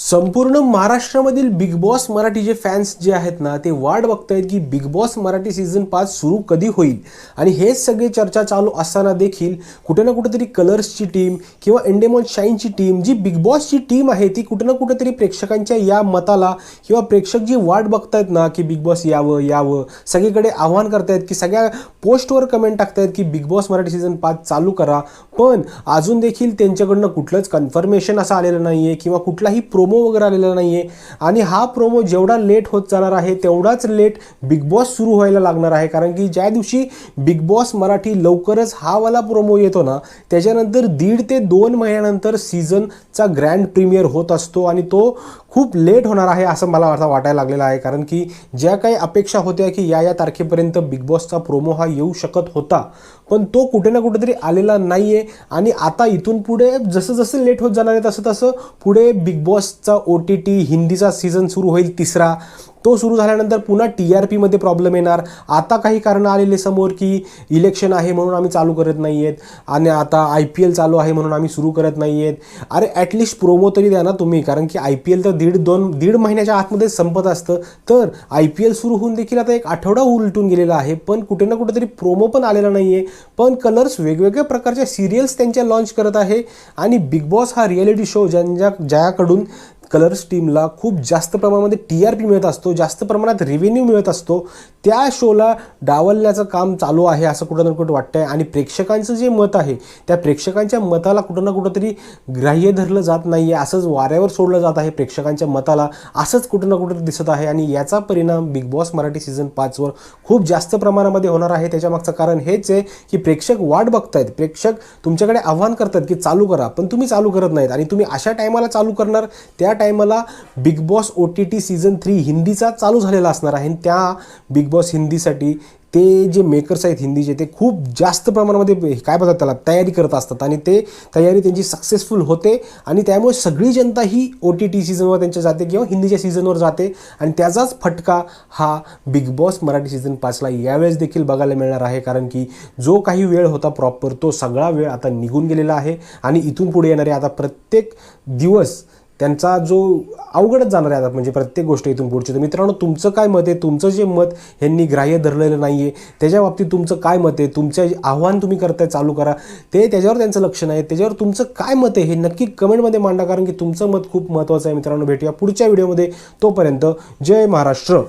संपूर्ण महाराष्ट्रामधील Bigg Boss मराठीचे फॅन्स जे आहेत ना ते वाट बघतायत की बिग बॉस मराठी सीझन पाच सुरू कधी होईल? आणि हेच सगळे चर्चा चालू असताना देखील कुठे ना कुठेतरी कलर्सची टीम किंवा इंडेमॉन शाईनची टीम जी बिग बॉसची टीम आहे ती कुठे ना कुठेतरी प्रेक्षकांच्या या मताला किंवा प्रेक्षक जी वाट बघतायत ना की बिग बॉस यावं यावं सगळीकडे आव्हान करतायत की सगळ्या पोस्टवर कमेंट टाकतायत की बिग बॉस मराठी सीझन पाच चालू करा. पण अजून देखील त्यांच्याकडनं कुठलंच कन्फर्मेशन असं आलेलं नाही आहे किंवा कुठलाही प्रोमो प्रोमो वगैरे आलेला नाही आहे आणि हा प्रोमो जेवढा लेट होत जाणार आहे तेवढाच लेट बिग बॉस सुरू व्हायला लागणार आहे. कारण की ज्या दिवशी बिग बॉस मराठी लवकरच हा वाला प्रोमो येतो ना त्याच्यानंतर दीड ते दोन महिन्यानंतर सीझनचा ग्रँड प्रीमियर होत असतो आणि तो खूप लेट होणार आहे असं मला आता वाटायला लागलेलं आहे. कारण की ज्या काही अपेक्षा होत्या की या या तारखेपर्यंत बिग बॉसचा प्रोमो हा येऊ शकत होता पण तो कुठे ना कुठेतरी आलेला नाही आहे आणि आता इथून पुढे जसं जसं लेट होत जाणार आहे तसं तसं पुढे बिग बॉस चा ओ टी टी हिंदीचा सीझन सुरू होईल तिसरा. तो सुरू झाल्यानंतर पुन्हा टी आर पीमध्ये प्रॉब्लेम येणार. आता काही कारणं आलेले समोर की इलेक्शन आहे म्हणून आम्ही चालू करत नाही आहेत आणि आता आय पी एल चालू आहे म्हणून आम्ही सुरू करत नाही आहेत अरे ॲटलिस्ट प्रोमो तरी द्या ना तुम्ही कारण की आय पी एल तर दीड दोन दीड महिन्याच्या आतमध्ये संपत असतं. तर आय पी एल सुरू होऊन देखील आता एक आठवडा उलटून गेलेला आहे पण कुठे ना कुठेतरी प्रोमो पण आलेला नाही आहे पण कलर्स वेगवेगळ्या प्रकारच्या सिरियल्स त्यांच्या लॉन्च करत आहे. आणि बिग बॉस हा रिॲलिटी शो ज्यांच्या ज्याकडून कलर्स टीमला खूप जास्त प्रमाणामध्ये टी आर पी मिळत असतो जास्त प्रमाणात रेव्हेन्यू मिळत असतो. त्या शोला डावलण्याचं काम चालू आहे असं कुठं ना कुठं वाटतं आहे आणि प्रेक्षकांचं जे मत आहे त्या प्रेक्षकांच्या मताला कुठं ना कुठंतरी ग्राह्य धरलं जात नाही आहे असंच वाऱ्यावर सोडलं जात आहे प्रेक्षकांच्या मताला. असंच कुठं ना कुठं दिसत आहे आणि याचा परिणाम बिग बॉस मराठी सीझन पाचवर खूप जास्त प्रमाणामध्ये होणार आहे. त्याच्यामागचं कारण हेच आहे की प्रेक्षक वाट बघतायत. प्रेक्षक तुमच्याकडे आव्हान करतात की चालू करा पण तुम्ही चालू करत नाहीत आणि तुम्ही अशा टायमाला चालू करणार त्या टायमाला Bigg Boss O T T season three हिंदीचा चालू झालेला असणार आहे. आणि त्या बिग बॉस हिंदीसाठी ते जे मेकर्स आहेत हिंदीचे ते खूप जास्त प्रमाणामध्ये काय बोलतात त्याला तयारी करत असतात. आणि ते तयारी त्यांची सक्सेसफुल होते. आणि त्यामुळे सगळी जनता ही ओ टी टी सीझनवर त्यांच्या जाते किंवा हिंदीच्या सीझनवर जाते. आणि त्याचाच फटका हा बिग बॉस मराठी सीझन पाचला यावेळेस देखील बघायला मिळणार आहे. कारण की जो काही वेळ होता प्रॉपर तो सगळा वेळ आता निघून गेलेला आहे. आणि इथून पुढे येणारे आता प्रत्येक दिवस त्यांचा जो अवघडच जाणार आहे आता म्हणजे प्रत्येक गोष्ट इथून पुढची. तर मित्रांनो तुमचं काय मत आहे? तुमचं जे मत ह्यांनी ग्राह्य धरलेलं नाही आहे त्याच्या बाबतीत तुमचं काय मत आहे? तुमचं जे आव्हान तुम्ही करताय चालू करा. ते त्याच्यावर त्यांचं लक्ष नाही. त्याच्यावर तुमचं काय मत आहे? हे नक्की कमेंटमध्ये मांडा कारण की तुमचं मत खूप महत्त्वाचं आहे मित्रांनो. भेटूया पुढच्या व्हिडिओमध्ये. तोपर्यंत जय महाराष्ट्र.